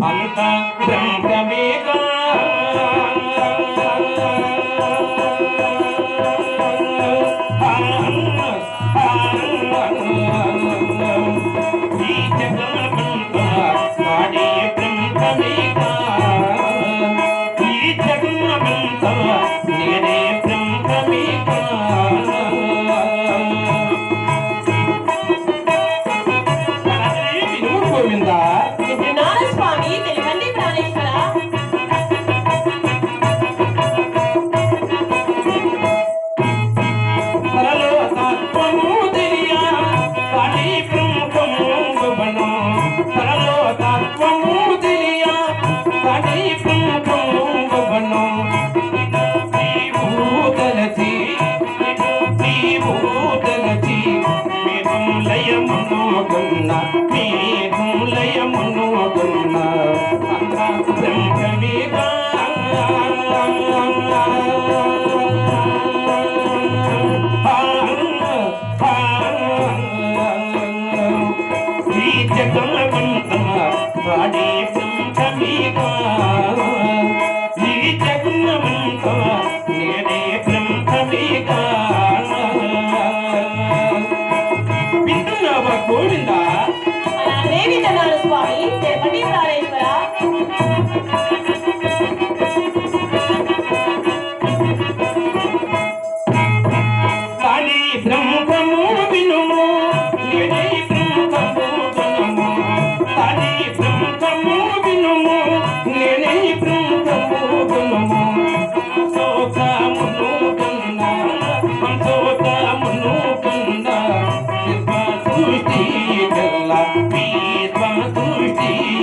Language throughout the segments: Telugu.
అంత బ్రహ్మమేగా ಸಾಗಣಿ ಬಾ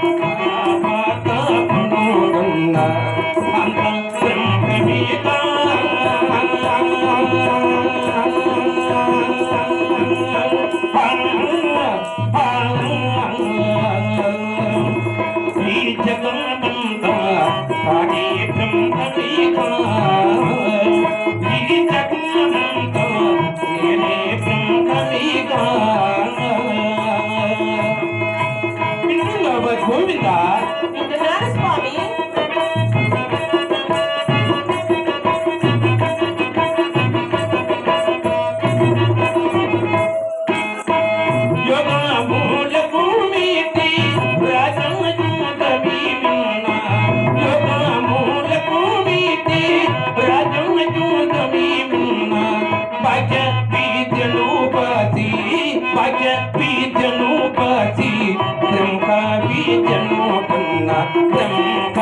Thank you. worry, God. It does നാട്ടം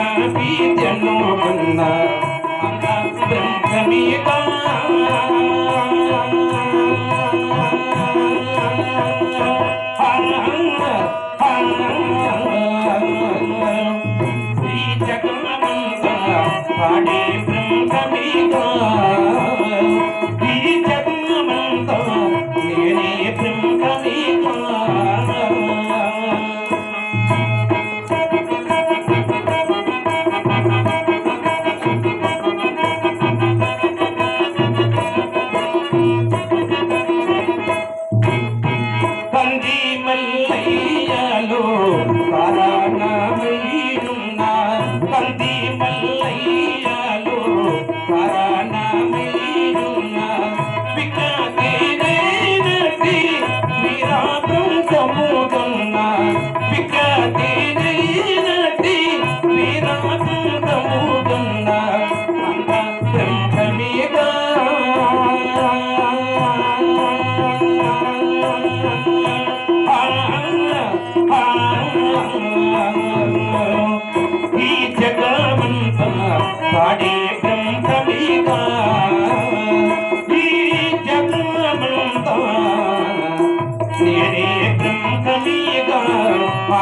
స్వామి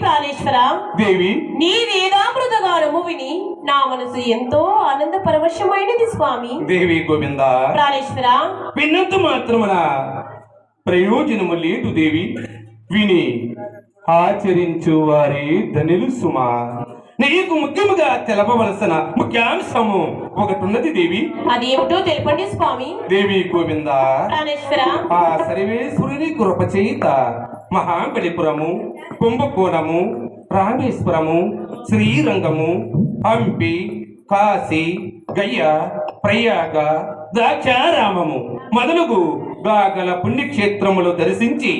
ప్రాణేశ్వర దేవి. నీ వేదామృత గానము విని నా మనసు ఎంతో ఆనంద పరవశమైనది స్వామి. దేవి గోవింద. ప్రాణేశ్వర. విన్నంత మాత్రమున ప్రయోజనము లేదు దేవి. విని ఆచరించు వారి ధనులు సుమా. నీకు ముఖ్యముగా తెలపవలసిన ముఖ్యాంశము ఒకటి ఉన్నది దేవి అదేమిటో తెలపండి స్వామి. దేవి గోవింద. ప్రాణేశ్వర. ఆ సర్వేశ్వరుని కృప చేత మహాబలిపురము కుంభకోణము రామేశ్వరము శ్రీరంగము హంపి కాశీ గయ ప్రయాగ ద్రాక్షారామము మొదలగు గాగల పుణ్యక్షేత్రములు దర్శించి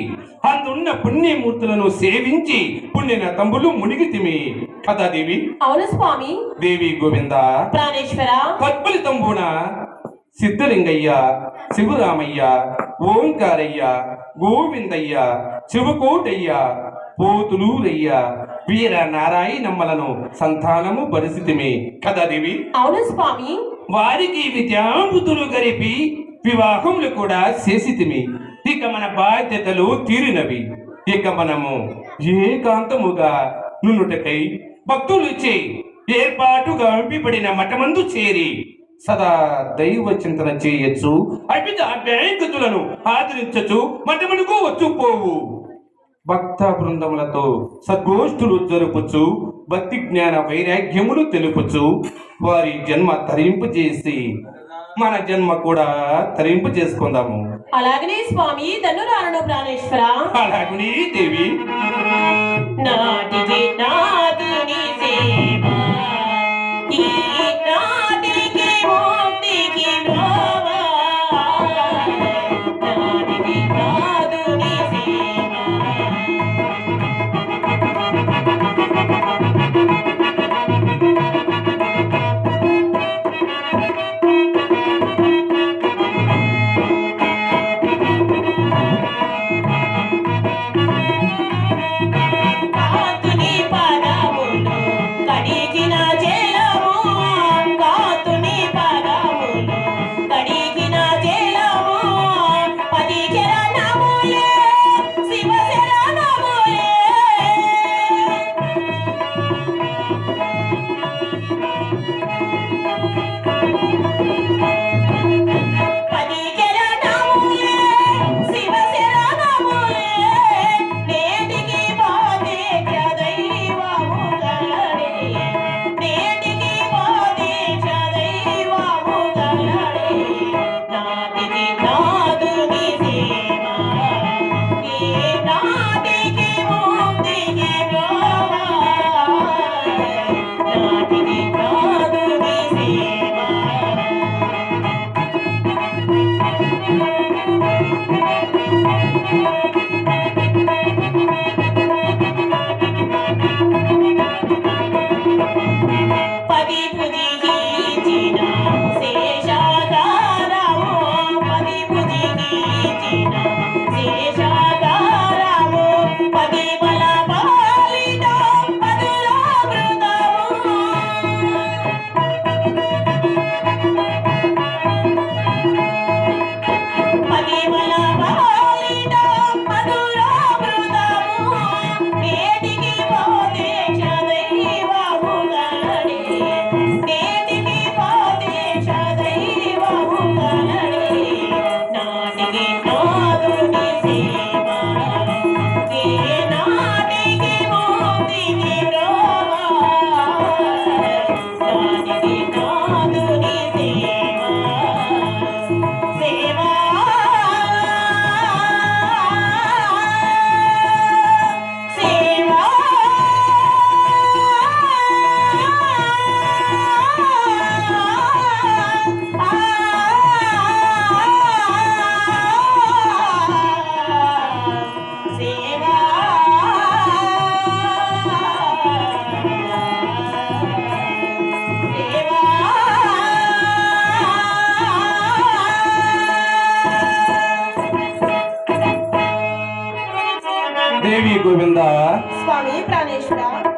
అందున్న పుణ్యమూర్తులను సేవించి పుణ్యన తంబులు మునిగితిమి కదా దేవి? అవును స్వామి. దేవి గోవింద. ప్రాణేశ్వర. తత్ఫలితంబున సిద్ధలింగయ్య శివరామయ్య ఓంకారయ్య గోవిందయ్య శివకోటయ్య పోతులూరయ్య వీర నారాయణమ్మలను సంతానము పరిస్థితిమి కదా దేవి? అవును స్వామి. వారికి విద్యాబుద్ధులు గరిపి వివాహములు కూడా చేసితిమి ఇక మన బాధ్యతలు తీరినవి. ఇక మనము ఏకాంతముగా నున్నుటకై భక్తులు చే ఏర్పాటుగా పంపిబడిన మఠమందు చేరి సదా దైవ చింతన చేయొచ్చు అపిత బ్యాంకుతులను ఆదరించచ్చు మఠమునకు వచ్చు పోవు భక్త బృందములతో సద్గోష్ఠులు జరుపుచు భక్తి జ్ఞాన వైరాగ్యములు తెలుపుచు వారి జన్మ తరింపు చేసి మన జన్మ కూడా తరింపు చేసుకుందాము అలాగనే స్వామి ధనురాలను ప్రాణేశ్వర. అలాగని దేవి. నాటికి నాదుని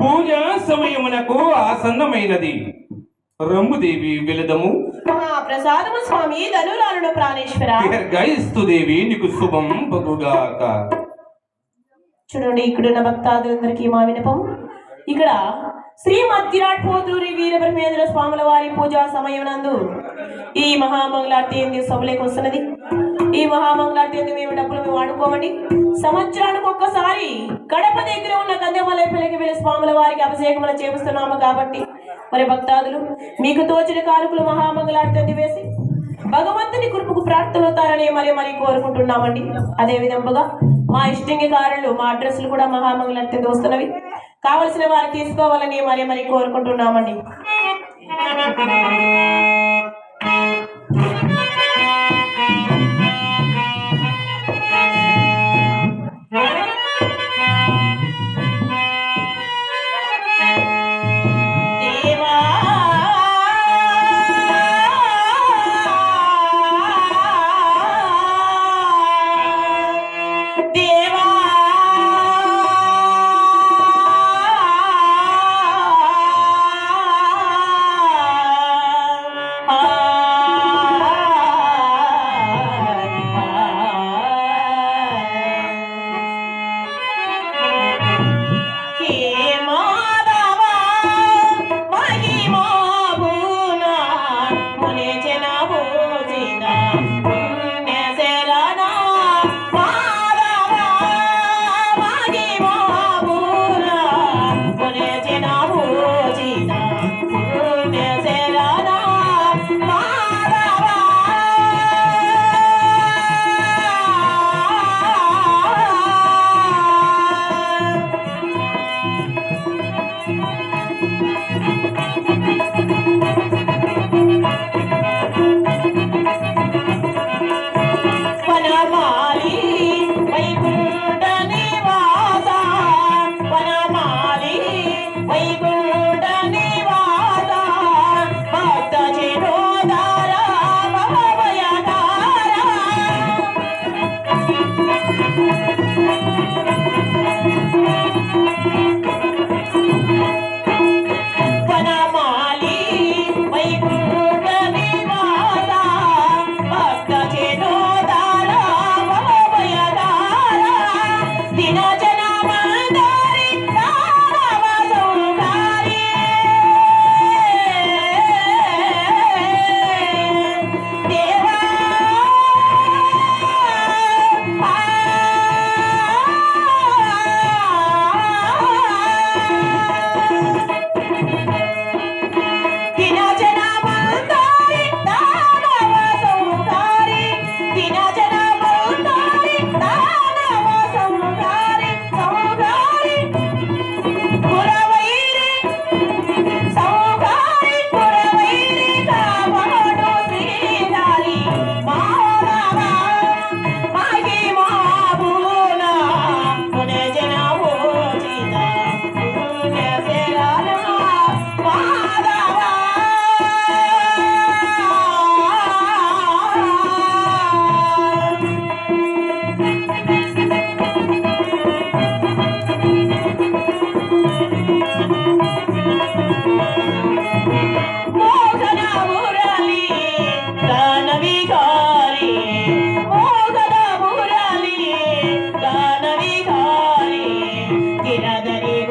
పూజ సమయమునకు ఆసన్నమైనది. రమ్ముదేవి వెళదము మహాప్రసాదము స్వామి ధనురాలను ప్రాణేశ్వర. దీర్ఘాయిస్తు దేవి నీకు శుభం బగుగాక చూడండి ఇక్కడున్న భక్తాదులందరికీ మా వినపం ఇక్కడ శ్రీ మధ్యరాట్ పోతూరి వీరబ్రహ్మేంద్ర స్వాముల వారి పూజా సమయం నందు ఈ మహామంగళార్తి ఏంది సభలోకి వస్తున్నది? ఈ మహామంగళార్తి మేము డబ్బులు మేము వాడుకోమండి సంవత్సరానికి ఒక్కసారి గడప దగ్గర ఉన్న కందమలపల్లికి వెళ్ళి స్వాముల వారికి అభిషేకములు చేపిస్తున్నాము కాబట్టి మరి భక్తాదులు మీకు తోచిన కానుకలు మహామంగళార్తి అంది వేసి భగవంతుని కృపకు ప్రార్థనవుతారని మరి మరి కోరుకుంటున్నామండి. అదే విధముగా మా ఇష్టంగికారులు మా అడ్రస్లు కూడా మహామంగళార్తి వస్తున్నవి. కావలసిన వారు తీసుకోవాలని మరి మరి కోరుకుంటున్నామండి.